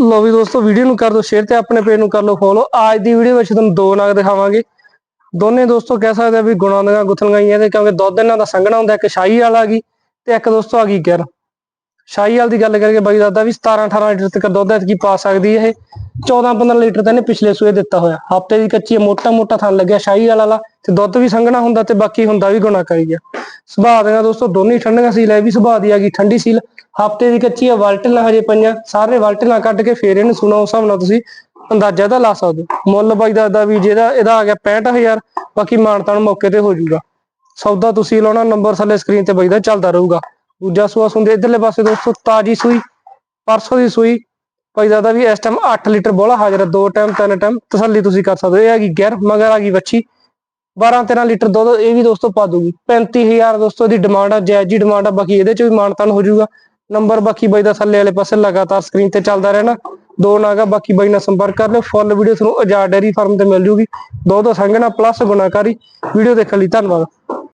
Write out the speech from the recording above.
ਲੋ ਵੀ ਦੋਸਤੋ ਵੀਡੀਓ ਨੂੰ ਕਰ ਦਿਓ ਸ਼ੇਅਰ ਤੇ ਆਪਣੇ ਪੇਜ ਨੂੰ ਕਰ ਲਓ ਫੋਲੋ ਅੱਜ ਦੀ ਵੀਡੀਓ ਵਿੱਚ ਤੁਹਾਨੂੰ ਦੋ ਨਗ ਦਿਖਾਵਾਂਗੇ। ਦੋਨੇ ਦੋਸਤੋ ਕਹਿ ਸਕਦੇ ਆ ਵੀ ਗੁਣਾਂ ਦੀਆਂ ਗੁੱਥਣੀਆਂ ਹੀ ਇਹਦੇ ਕਿਉਂਕਿ ਦੁੱਧ ਇਹਨਾਂ ਦਾ ਸੰਘਣਾ ਹੁੰਦਾ, ਇੱਕ ਸ਼ਾਹੀ ਵਾਲਾ ਆ ਗਈ ਤੇ ਇੱਕ ਦੋਸਤੋ ਆ ਗਈ ਗਿਰ ਸ਼ਾਹੀ ਵਾਲ ਦੀ ਗੱਲ ਕਰੀਏ ਬਾਈ ਦਾਦਾ ਵੀ 17 18 ਲੀਟਰ ਤੱਕ ਦੁੱਧ ਐਤਕੀ ਪਾ ਸਕਦੀ ਇਹ। 14 15 ਲੀਟਰ ਤਾਂ ਇਹਨੇ ਪਿਛਲੇ ਸੂਏ ਦਿੱਤਾ ਹੋਇਆ। ਹਫ਼ਤੇ ਦੀ ਕੱਚੀ ਮੋਟਾ ਮੋਟਾ ਥਣ ਲੱਗਿਆ, ਸ਼ਾਹੀ ਵਾਲਾ ਤੇ ਦੁੱਧ ਵੀ ਸੰਘਣਾ ਹੁੰਦਾ ਤੇ ਬਾਕੀ ਹੁੰਦਾ ਵੀ ਗੁਣਾ ਕਰੀ ਗਿਆ। ਸੁਭਾਅ ਦੀਆਂ ਦੋਸਤੋ, ਦੋਨੇ ਠੰਡੀਆਂ ਸੀਲ ਹੈ ਵੀ ਸੁਭਾਅ ਦੀ ਆ ਗਈ ਠੰਡੀ ਸੀਲ। ਹਫ਼ਤੇ ਦੀ ਕੱਚੀ ਆ ਵਲਟਲਾਂ ਹਜੇ ਪਈਆਂ, ਸਾਰੇ ਵਲਟਲਾਂ ਕੱਢ ਕੇ ਫੇਰ ਇਹਨੂੰ ਸੁਣੋ, ਉਸ ਹਿਸਾਬ ਨਾਲ ਤੁਸੀਂ ਅੰਦਾਜ਼ਾ ਤਾਂ ਲਾ ਸਕਦੇ ਹੋ। ਮੁੱਲ ਬਾਈ ਦਾ ਦਾ ਵੀ, ਜਿਹਦਾ ਇਹਦਾ ਆ ਗਿਆ 65000 ਬਾਕੀ ਮਾਨਤਾਨ ਮੌਕੇ ਤੇ ਹੋ ਜਾਊਗਾ। ਸੌਦਾ ਤੁਸੀਂ ਲਾਉਣਾ, ਨੰਬਰ ਥੱਲੇ ਸਕਰੀਨ ਤੇ ਬਾਈ ਦਾ ਚੱਲਦਾ ਰਹੂਗਾ। ਦੂਜਾ ਸੂਆ ਸੁੰਦੇ ਇਧਰਲੇ ਪਾਸੇ ਦੋਸਤੋ, ਤਾਜੀ ਸੂਈ, ਪਰਸੋਂ ਦੀ ਸੂਈ ਬਾਈ ਦਾ ਵੀ ਇਸ ਟਾਈਮ 8 ਲੀਟਰ ਬੋਲਾ ਹਾਜ਼ਰ ਹੈ ਦੋ ਟਾਈਮ ਤਿੰਨ ਟਾਈਮ ਤਸੱਲੀ ਤੁਸੀਂ ਕਰ ਸਕਦੇ ਹੋ। ਇਹ ਹੈਗੀ ਗਿਰ ਮਗਰ ਆ ਗਈ ਵੱਛੀ 12 13 ਲੀਟਰ ਦੁੱਧ, ਇਹ ਵੀ ਦੋਸਤੋ ਪਾ ਦੂਗੀ 35000 ਦੋਸਤੋ ਦੀ ਡਿਮਾਂਡ ਆ ਜਾਇਜ਼ ਜੀ ਡਿਮਾਂਡ ਆ, ਬਾਕੀ ਇਹਦੇ ਚ ਵੀ ਮਾਨਤਾਨ ਹੋ ਜਾਊਗਾ। ਨੰਬਰ ਬਾਕੀ ਬਾਈ ਦਾ ਥੱਲੇ ਵਾਲੇ ਪਾਸੇ ਲਗਾਤਾਰ ਸਕਰੀਨ ਤੇ ਚੱਲਦਾ ਰਹਿਣਾ। ਦੋ ਨਾਗਾ, ਬਾਕੀ ਬਾਈ ਨਾਲ ਸੰਪਰਕ ਕਰ ਲਿਓ। ਫੁੱਲ ਵੀਡੀਓ ਤੁਹਾਨੂੰ ਆਜ਼ਾਦ ਡੇਰੀ ਫਾਰਮ ਤੇ ਮਿਲ ਜੂਗੀ। ਦੋ ਦੋ ਸੰਗਣਾ ਪਲੱਸ ਗੁਣਾਕਾਰੀ ਵੀਡੀਓ ਦੇਖਣ ਲਈ ਧੰਨਵਾਦ।